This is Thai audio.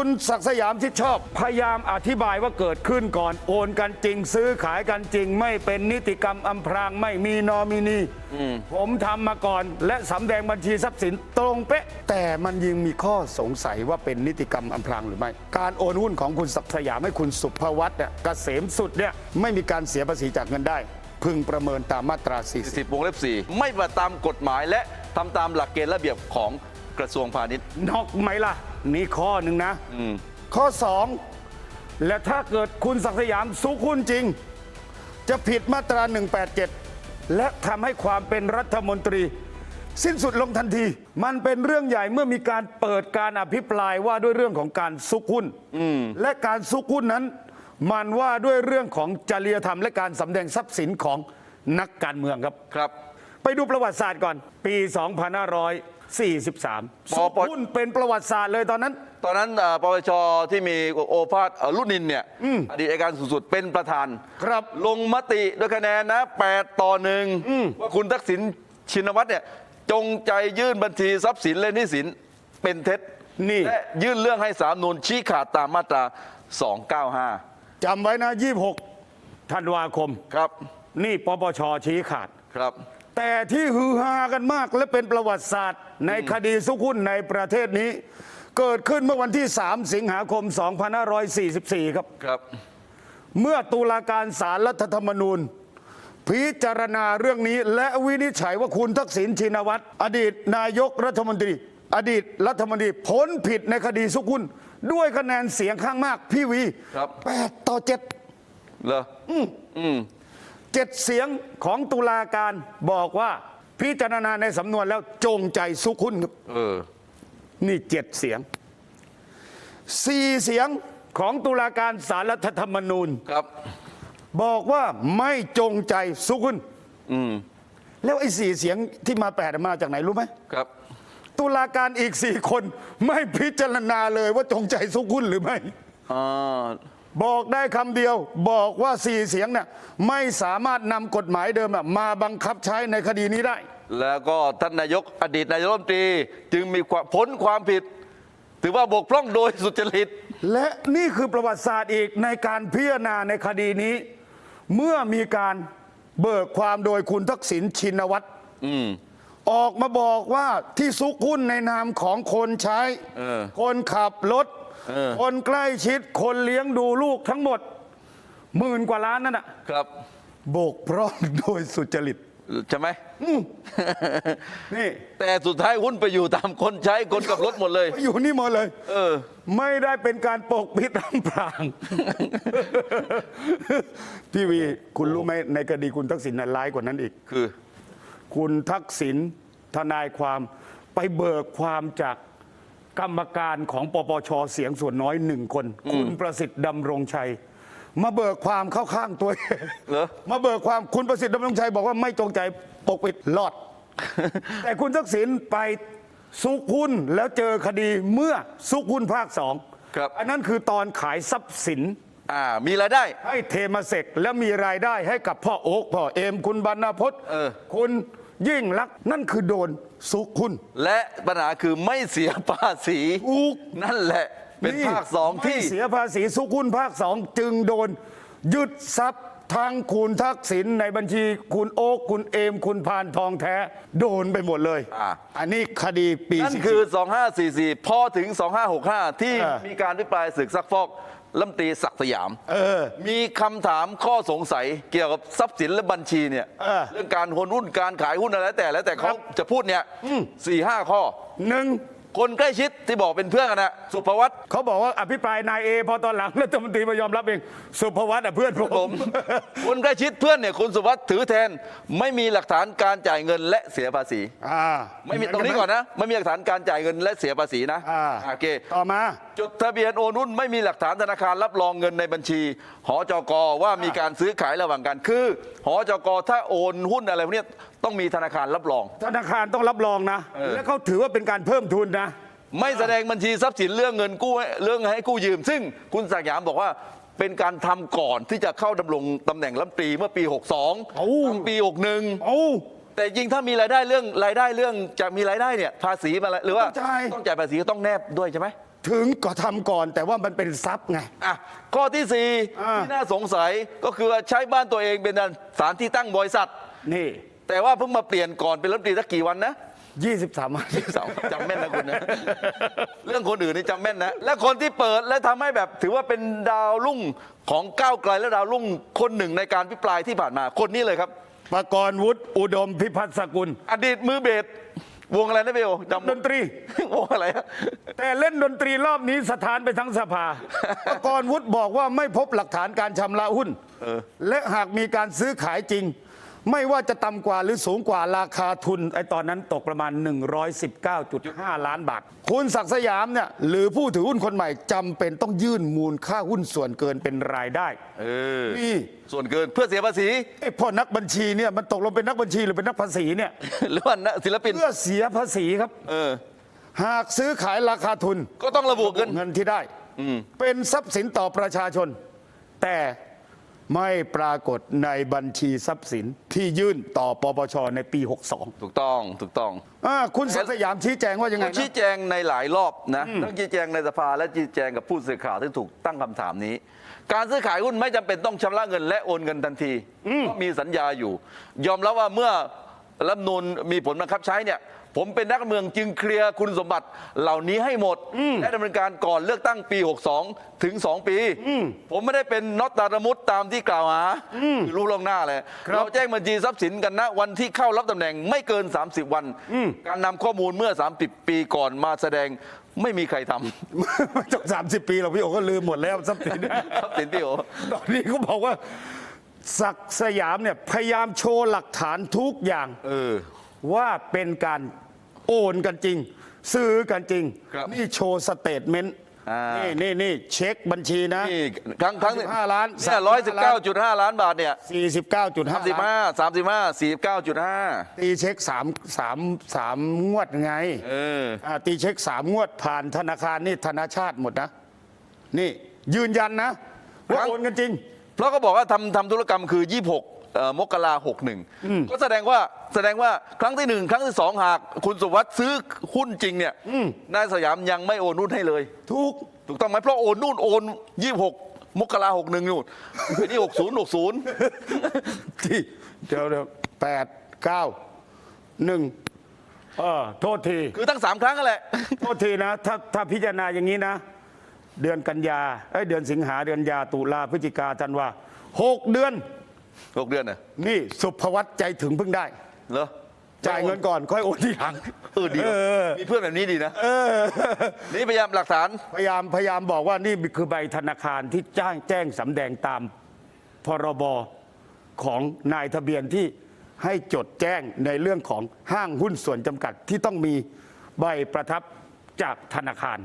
คุณศักดิ์สยามชิดชอบ พยายามอธิบายว่าเกิดขึ้นก่อนโอนกันจริง ซื้อขายกันจริง ไม่เป็นนิติกรรมอำพรางไม่มีนอมินีผมทำมาก่อน และสำแดงบัญชีทรัพย์สินตรงเป๊ะ แต่มันยังมีข้อสงสัยว่าเป็นนิติกรรมอำพรางหรือไม่ การโอนหุ้นของคุณศักดิ์สยามให้คุณสุภวัตเนี่ยเกษมสุดเนี่ยไม่มีการเสียภาษีจากเงินได้ พึงประเมินตามมาตรา 40สิบวงเล็บสี่ไม่ปฏิบัติตามกฎหมายและทำตามหลักเกณฑ์ระเบียบของ กระทรวงพาณิชย์นอกไหมล่ะ นี่ข้อหนึ่งนะข้อสองและถ้าเกิดคุณศักดิ์สยามซุกหุ้นจริง จะผิดมาตรา 187 และทำให้ความเป็นรัฐมนตรี สิ้นสุดลงทันที มันเป็นเรื่องใหญ่เมื่อมีการเปิดการอภิปรายว่าด้วยเรื่องของการซุกหุ้นและการซุกหุ้นนั้น มันว่าด้วยเรื่องของจริยธรรมและการสำแดงทรัพย์สินของนักการเมืองครับ ครับ ไปดูประวัติศาสตร์ก่อน ปี 2543ปซุกปหุ้นเป็นประวัติศาสตร์เลยตอนนั้น ตอนนั้นอ่าปปชที่มีโอภาสเอ่อรุ่นนินเนี่ยอดีตอัยการสูงสุดเป็นประธาน ครับ ลงมติด้วยคะแนนนะ 8 ต่อหนึ่งว่าคุณทักษิณชินวัตรเนี่ย จงใจยื่นบัญชีทรัพย์สินและหนี้สินเป็นเท็จนี่ และยื่นเรื่องให้สามนูนชี้ขาดตามมาตรา 295 จำไว้นะ 26 ธันวาคม ครับนี่ปปชชี้ขาด ครับ แต่ที่ฮือฮากันมากและเป็นประวัติศาสตร์ ในคดีซุกหุ้นในประเทศนี้ เกิดขึ้นเมื่อวันที่ 3 สิงหาคม 2544 ครับครับ เมื่อตุลาการศาลรัฐธรรมนูญ พิจารณาเรื่องนี้และวินิจฉัยว่าคุณทักษิณชินวัตรอดีตนายกรัฐมนตรี อดีตรัฐมนตรีพ้นผิดในคดีซุกหุ้นด้วยคะแนนเสียงข้างมากพี่วีครับ8ต่อ7เหรออืม เจ็ดเสียงของตุลาการบอกว่าพิจารณาในสำนวนแล้วจงใจซุกหุ้นครับเออ นี่เจ็ดเสียงสี่เสียงของตุลาการสารรัฐธรรมนูญ ครับ บอกว่าไม่จงใจซุกหุ้นอืม แล้วไอ้สี่เสียงที่มาแปดมาจากไหนรู้ไหมครับ ตุลาการอีกสี่คนไม่พิจารณาเลยว่าจงใจซุกหุ้นหรือไม่ อ่า บอกได้คำเดียวบอกว่าสี่เสียงเนี่ยไม่สามารถนำกฎหมายเดิมน่ะมาบังคับใช้ในคดีนี้ได้ แล้วก็ท่านนายกอดีตนายกรัฐมนตรี จึงมีความพ้นความผิด ถือว่าบกพร่องโดยสุจริต และนี่คือประวัติศาสตร์อีกในการพิจารณาในคดีนี้ เมื่อมีการเบิกความโดยคุณทักษิณชินวัตรออกมาบอกว่าที่ซุกหุ้นในนามของคนใช้เออคนขับรถ เออ คนใกล้ชิดคนเลี้ยงดูลูกทั้งหมดหมื่นกว่าล้านนั่นน่ะครับ บกพร่องโดยสุจริตใช่ไหม นี่แต่สุดท้ายหุ้นไปอยู่ตามคนใช้คนกับรถหมดเลย อยู่นี่หมดเลย เออ ไม่ได้เป็นการปกปิดอำพราง พี่วี คุณรู้ไหมในคดีคุณทักษิณน่ะร้ายกว่านั้นอีก คือ คุณทักษิณทนายความไปเบิกความจาก กรรมการของปปชเสียงส่วนน้อยหนึ่งคน คุณประสิทธิ์ดำรงชัย มาเบิกความเข้าข้างตัวเองเหรอ มาเบิกความคุณประสิทธิ์ดำรงชัยบอกว่าไม่จงใจปกปิดรอด แต่คุณทักษิณไปซุกหุ้นแล้วเจอคดีเมื่อซุกหุ้นภาคสองครับ อันนั้นคือตอนขายทรัพย์สิน อ่า มีรายได้ ให้เทมาเสกแล้วมีรายได้ให้กับพ่อโอ๊กพ่อเอม คุณบรรณพจน์เออ คุณ ยิ่งลักษณ์นั่นคือโดนซุกหุ้นและปัญหาคือไม่เสียภาษีถูก นั่นแหละ เป็นภาคสองที่ ไม่เสียภาษีซุกหุ้นภาคสองจึงโดนยึดทรัพย์ ทางคุณทักษิณในบัญชีคุณโอ๊กคุณเอม คุณพานทองแท้ โดนไปหมดเลยอ่าอันนี้คดีปีนั่นสี่คือ 2544 พอถึง 2565 ที่เออมีการพิปรายศึกซักฟอกลำตรีศักดิ์สยามเออ มีคำถามข้อสงสัยเกี่ยวกับทรัพย์สินและบัญชีเนี่ยเออเรื่องการโอนหุ้นการขายหุ้นอะไรแล้วแต่แล้วแต่ครัเขาบจะพูดเนี่ยสี่ห้าข้อ หนึ่ง คนใกล้ชิดที่บอกเป็นเพื่อนกันนะสุภวัต เขาบอกว่าอภิปรายนายเอพอตอนหลังรัฐมนตรีมายอมรับเองสุภวัตอะเพื่อนผผมมคนใกล้ชิดเพื่อนเนี่ยคุณสุวัสด์ถือแทน ไม่มีหลักฐานการจ่ายเงินและเสียภาษี อ่าไม่มีตรงนี้ก่อนนะ ไม่มีหลักฐานการจ่ายเงินและเสียภาษีนะอ่าโอเคต่อมา จดทะเบียนโอนหุ้นไม่มีหลักฐานธนาคารรับรองเงินในบัญชีหอจกว่ามีการซื้อขายระหว่างกันคือหอจกถ้าโอนหุ้นอะไรพวกเนี้ย ต้องมีธนาคารรับรอง ธนาคารต้องรับรองนะ เออ และเขาถือว่าเป็นการเพิ่มทุนนะ ไม่แสดงบัญชีทรัพย์สินเรื่องเงินกู้เรื่องให้กู้ยืม ซึ่งคุณศักดิ์ยามบอกว่าเป็นการทำก่อนที่จะเข้าดำรงตำแหน่งรัฐมนตรีเมื่อปี62โอ้ทำปี 61 โอ้ แต่จริงถ้ามีรายได้เรื่องรายได้เรื่องจะมีรายได้เนี่ยภาษีมาแล้วหรือว่าต้องจ่าย ต้องจ่ายภาษีก็ต้องแนบด้วยใช่ไหม ถึงก็ทำก่อนแต่ว่ามันเป็นทรัพย์ไง อะข้อที่สี่อ่า ที่น่าสงสัยก็คือว่าใช้บ้านตัวเองเป็นสถานที่ตั้งบริษัท นี่ แต่ว่าเพิ่งมาเปลี่ยนก่อนเป็นรัฐมนตรีสักกี่วันนะ23วันสาวจำแม่นนะคุณนะ เรื่องคนอื่นนี่จำแม่นนะ และคนที่เปิดและทำให้แบบถือว่าเป็นดาวรุ่งของก้าวไกลและดาวรุ่งคนหนึ่งในการพิปรายที่ผ่านมาคนนี้เลยครับ ประกรณ์วุฒิอุดมพิพัฒน์สกุล อดีตมือเบสวงอะไรนะเบลจำดนตรี วงอะไรฮะแต่เล่นดนตรีรอบนี้สถานไปทั้งสภา ประกรณ์วุฒิบอกว่าไม่พบหลักฐานการชำระหุ้น และหากมีการซื้อขายจริง ไม่ว่าจะต่ำกว่าหรือสูงกว่าราคาทุนไอ้ตอนนั้นตกประมาณ 119.5 ล้านบาท คุณศักดิ์สยามเนี่ยหรือผู้ถือหุ้นคนใหม่จำเป็นต้องยื่นมูลค่าหุ้นส่วนเกินเป็นรายได้เออนี่ส่วนเกินเพื่อเสียภาษี ไอ้พ่อนักบัญชีเนี่ยมันตกลงเป็นนักบัญชีหรือเป็นนักภาษีเนี่ย หรือว่านักศิลปิน เพื่อเสียภาษีครับ เออ หากซื้อขายราคาทุนก็ต้องระบุเงินเงินที่ได้เป็นทรัพย์สินต่อประชาชน แต่ ไม่ปรากฏในบัญชีทรัพย์สินที่ยื่นต่อปปชในปี 62ถูกต้องถูกต้องอ่าคุณศักดิ์สยามชี้แจงว่ายังไงเขาชี้นะแจงในหลายรอบนะทั้งชี้แจงในสภาและชี้แจงกับผู้สื่อข่าวที่ถูกตั้งคำถามนี้ การซื้อขายหุ้นไม่จำเป็นต้องชำระเงินและโอนเงินทันทีก็มีสัญญาอยู่ ยอมรับว่าเมื่อรัฐธรรมนูลมีผลบังคับใช้เนี่ย ผมเป็นนักการเมืองจึงเคลียร์คุณสมบัติเหล่านี้ให้หมด และดำเนินการก่อนเลือกตั้งปี 62 ถึง 2 ปี ผมไม่ได้เป็นน็อตตาระมุตตามที่กล่าวหาคือรู้ล่วงหน้าเลยครับเราแจ้งบัญชีทรัพย์สินกันนะวันที่เข้ารับตำแหน่งไม่เกิน 30 วัน การนำข้อมูลเมื่อ 30 ปีก่อนมาแสดงไม่มีใครทำจบ30ปีหรอกพี่โอก็ลืมหมดแล้วทรัพย์สินทรัพย์สินพี่โอตอนนี้เขาบอกว่าศักดิ์สยามเนี่ยพยายามโชว์หลักฐานทุกอย่างเออว่าเป็นการ โอนกันจริง ซื้อกันจริง ครับ นี่โชว์สเตทเมนต์อ่านี่นี่นี่เช็คบัญชีนะ นี่ครั้งครั้ง35ล้าน เนี่ยร้อยสิบเก้าจุดห้าล้านบาทเนี่ย49.5สามสิบล้านห้าสามสิบห้าสี่เก้าจุดห้าตีเช็ค3 3 3งวดไงเอออ่าตีเช็ค3งวดผ่านธนาคารนี่ธนาชาติหมดนะ นี่ยืนยันนะว่าโอนกันจริง เพราะก็บอกว่าทำทำธุรกรรมคือ 26 เอ่อมกราหกหนึ่งก็แสดงว่าแสดงว่าครั้งที่หนึ่งครั้งที่สองหากคุณสุวัสด์ซื้อหุ้นจริงเนี่ยนายสยามยังไม่โอนหุ้นให้เลยทุกถูกต้องไหมเพราะโอนนู่นโอนยี่หกมกราหกหนึ่งนู่นไอ้นี่หกศูนย์หกศูนย์ที่เดี๋ยวเดี๋ยวแปดเก้าหนึ่งเออโทษที คือทั้งสามครั้งนั่นแหละ โทษทีนะถ้าถ้าพิจารณาอย่างนี้นะ เดือนกันยาเอ้ยเดือนสิงหาเดือนยาตุลาพฤศจิกาธันวาหกเดือน หกเดือนน่ะนี่สุภวัตใจถึงเพิ่งได้ เหรอจ่ายเงินก่อนค่อยโอนทีหลัง เออดีว่ะมีเพื่อนแบบนี้ดีนะนี่พยายามหลักฐานพยายามพยายามบอกว่านี่คือใบธนาคารที่จ้างแจ้งสำแดงตามพรบของนายทะเบียนที่ให้จดแจ้งในเรื่องของห้างหุ้นส่วนจำกัดที่ต้องมีใบประทับจากธนาคาร